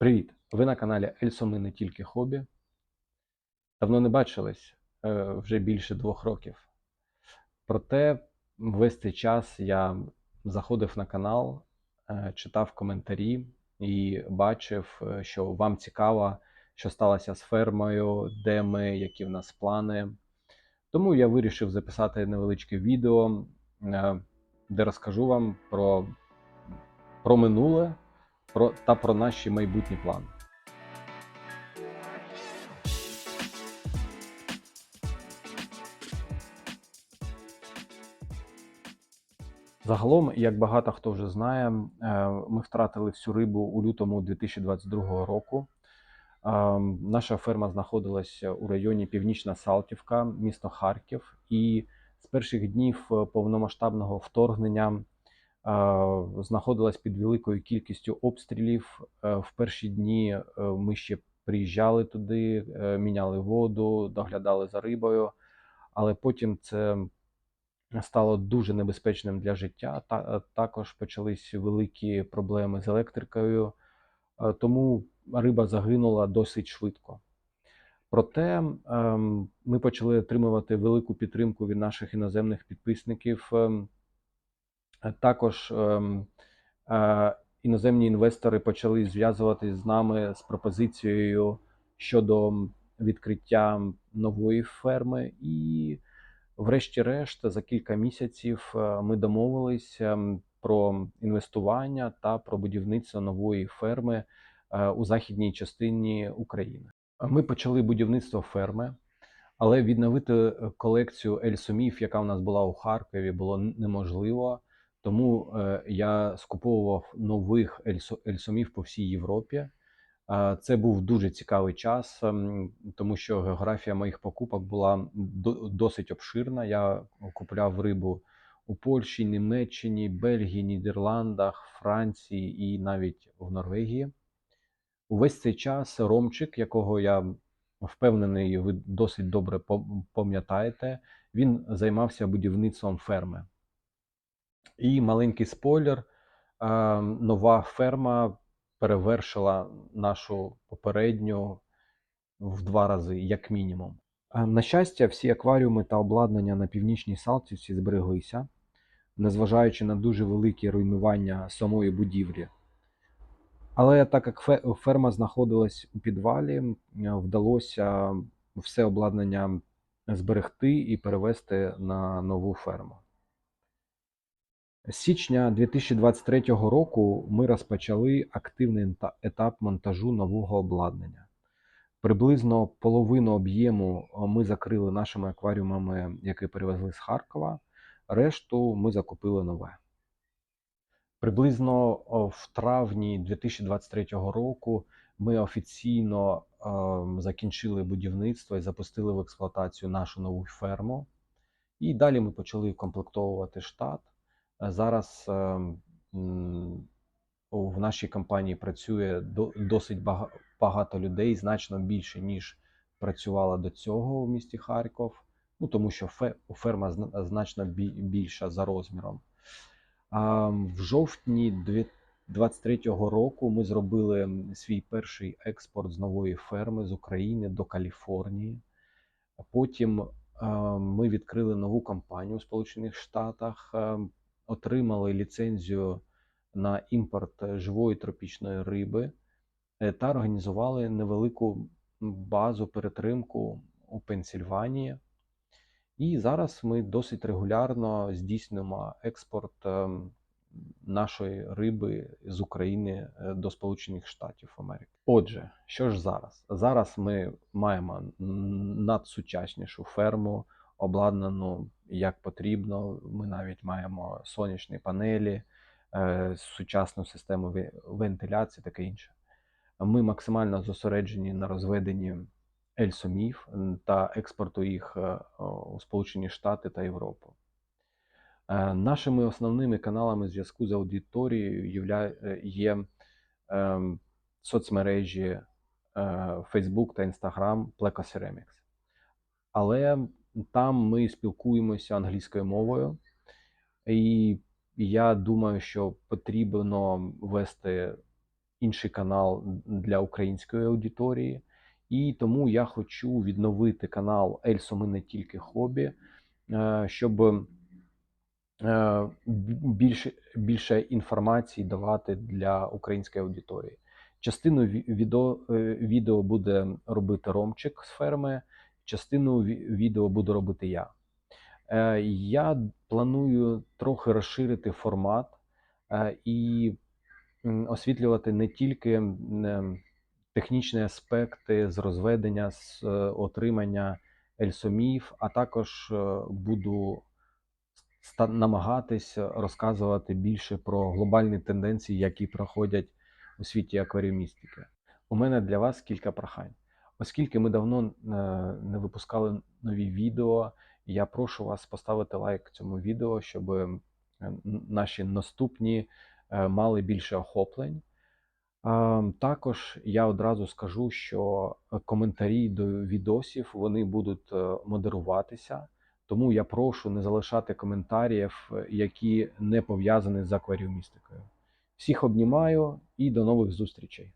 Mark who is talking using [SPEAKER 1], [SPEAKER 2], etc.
[SPEAKER 1] Привіт! Ви на каналі Ельсоми не тільки хобі. Давно не бачились е, вже більше двох років. Проте весь цей час я заходив на канал, е, читав коментарі і бачив, е, що вам цікаво, що сталося з фермою, де ми, які в нас плани. Тому я вирішив записати невеличке відео, де розкажу вам про, про минуле про, та про наші майбутні плани. Загалом, як багато хто вже знає, е, ми втратили всю рибу у лютому 2022 року. Е, Наша ферма знаходилася у районі Північна Салтівка, місто Харків, і з перших днів е, повномасштабного вторгнення знаходилась під великою кількістю обстрілів. Е, В перші дні е, ми ще приїжджали туди, е, міняли воду, доглядали за рибою, але потім це стало дуже небезпечним для життя. Е, також почались великі проблеми з електрикою, е, тому риба загинула досить швидко. Проте ем, ми почали отримувати велику підтримку від наших іноземних підписників. Е, Також ем, е, іноземні інвестори почали зв'язуватись з нами з пропозицією щодо відкриття нової ферми. І, врешті-решт, за кілька місяців е, ми домовились ем, про інвестування та про будівництво нової ферми у західній частині України. Ми почали будівництво ферми, але відновити колекцію ельсомів, яка у нас була у Харкові, було неможливо. Тому е, я скуповував нових ельсомів по всій Європі. Це був дуже цікавий час, ем, тому що географія моїх покупок була до- досить обширна. Я купляв рибу у Польщі, Німеччині, Бельгії, Нідерландах, Франції і навіть в Норвегії. Увесь цей час Ромчик, якого я впевнений, ви досить добре пам'ятаєте, він займався будівництвом ферми. І маленький спойлер: е, нова ферма перевершила нашу попередню в два рази, як мінімум. Е, На щастя, всі акваріуми та обладнання на північній Салтівці збереглися, незважаючи на дуже великі руйнування самої будівлі. Але так як ферма знаходилась у підвалі, вдалося все обладнання зберегти і перевести на нову ферму. З січня 2023 року ми розпочали активний етап монтажу нового обладнання. Приблизно половину об'єму е, ми закрили нашими акваріумами, які перевезли з Харкова. Решту ми закупили нове. Приблизно в травні 2023 року ми офіційно ем, закінчили будівництво і запустили в експлуатацію нашу нову ферму. І далі ми почали комплектовувати штат. Е, Зараз ем, в нашій компанії працює досить багато людей, значно більше, ніж працювала до цього в місті Харків. Ну, тому що ферма значно більша за розміром. В жовтні 2023 року ми зробили свій перший експорт з нової ферми з України до Каліфорнії. Потім е, ми відкрили нову компанію у Сполучених Штатах, е, отримали ліцензію на імпорт живої тропічної риби е, та організували невелику базу перетримку у Пенсільванії. І зараз ми досить регулярно здійснюємо експорт ем, нашої риби з України е, до Сполучених Штатів Америки. Отже, що ж зараз? Зараз ми маємо надсучаснішу ферму, обладнану як потрібно. Ми навіть маємо сонячні панелі, е, сучасну систему вентиляції, таке інше. Ми максимально зосереджені на розведенні ельсомів та експорту їх е, у Сполучені Штати та Європу. Е, Нашими основними каналами зв'язку з аудиторією є ем, соцмережі Facebook та Instagram Pleco Ceramics. Але там ми спілкуємося англійською мовою, і я думаю, що потрібно вести інший канал для української аудиторії. І тому я хочу відновити канал Ельсо не тільки хобі, е, щоб е, більше, більше інформації давати для української аудиторії. Частину відео, е, відео буде робити Ромчик з ферми, частину відео буду робити я. Е, Я планую трохи розширити формат е, і освітлювати не тільки технічні аспекти з розведення, з е, отримання ельсомів, а також буду намагатись розказувати більше про глобальні тенденції, які проходять у світі акваріумістики. У мене для вас кілька прохань. Оскільки ми давно е, не випускали нові відео, я прошу вас поставити лайк цьому відео, щоб е, наші наступні е, мали більше охоплень. Також я одразу скажу, що коментарі до відосів вони будуть е, модеруватися, тому я прошу не залишати коментарів, які не пов'язані з акваріумістикою. Всіх обнімаю і до нових зустрічей.